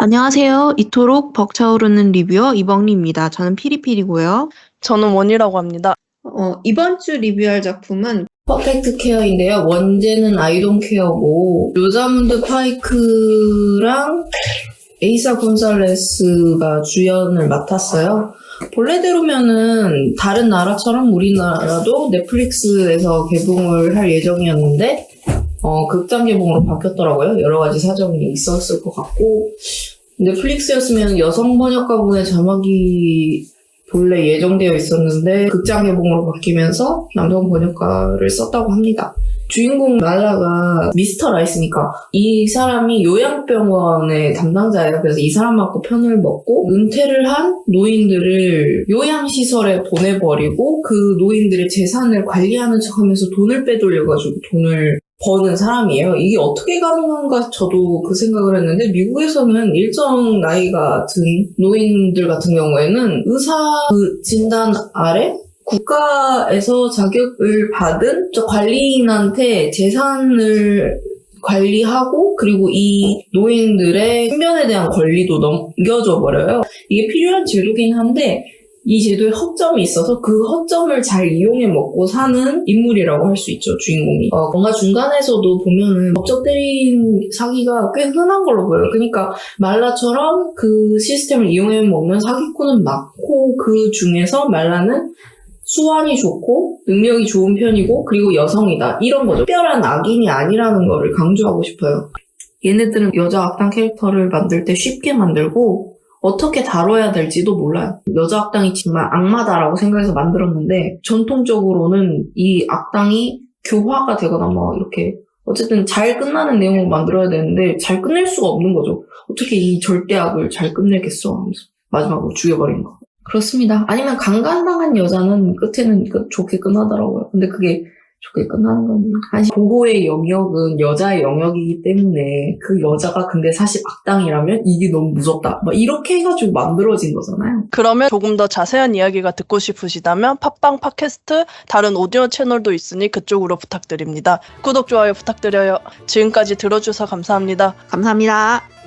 안녕하세요. 이토록 벅차오르는 리뷰어 이벙리입니다. 저는 피리피리고요. 저는 원이라고 합니다. 어, 이번 주 리뷰할 작품은 퍼펙트 케어인데요. 원제는 아이돈 케어고 로자문드 파이크랑 에이사 곤살레스가 주연을 맡았어요. 본래대로면은 다른 나라처럼 우리나라도 넷플릭스에서 개봉을 할 예정이었는데 어, 극장 개봉으로 바뀌었더라고요. 여러 가지 사정이 있었을 것 같고 넷플릭스였으면 여성 번역가분의 자막이 본래 예정되어 있었는데 극장 개봉으로 바뀌면서 남성 번역가를 썼다고 합니다. 주인공 말라가 미스터 라이스니까 이 사람이 요양병원의 담당자예요. 그래서 이 사람하고 편을 먹고 은퇴를 한 노인들을 요양시설에 보내버리고 그 노인들의 재산을 관리하는 척하면서 돈을 빼돌려가지고 돈을 버는 사람이에요. 이게 어떻게 가능한가 저도 그 생각을 했는데 미국에서는 일정 나이가 든 노인들 같은 경우에는 의사 그 진단 아래 국가에서 자격을 받은 저 관리인한테 재산을 관리하고 그리고 이 노인들의 신변에 대한 권리도 넘겨줘 버려요. 이게 필요한 제도긴 한데 이 제도에 허점이 있어서 그 허점을 잘 이용해 먹고 사는 인물이라고 할 수 있죠, 주인공이. 어, 뭔가 중간에서도 보면은 법적 대리인 사기가 꽤 흔한 걸로 보여요. 그러니까 말라처럼 그 시스템을 이용해 먹는 사기꾼은 많고 그 중에서 말라는 수완이 좋고 능력이 좋은 편이고 그리고 여성이다 이런 거죠. 특별한 악인이 아니라는 거를 강조하고 싶어요. 얘네들은 여자 악당 캐릭터를 만들 때 쉽게 만들고 어떻게 다뤄야 될지도 몰라요. 여자 악당이 정말 악마다라고 생각해서 만들었는데 전통적으로는 이 악당이 교화가 되거나 뭐 이렇게 어쨌든 잘 끝나는 내용으로 만들어야 되는데 잘 끝낼 수가 없는 거죠. 어떻게 이 절대악을 잘 끝내겠어 하면서 마지막으로 죽여버리는 거. 그렇습니다. 아니면 강간당한 여자는 끝에는 끝- 좋게 끝나더라고요. 근데 그게 좋게 끝나는 건 사실 보호의 영역은 여자의 영역이기 때문에 그 여자가 근데 사실 악당이라면 이게 너무 무섭다. 막 이렇게 해가지고 만들어진 거잖아요. 그러면 조금 더 자세한 이야기가 듣고 싶으시다면 팟빵 팟캐스트 다른 오디오 채널도 있으니 그쪽으로 부탁드립니다. 구독, 좋아요 부탁드려요. 지금까지 들어주셔서 감사합니다. 감사합니다.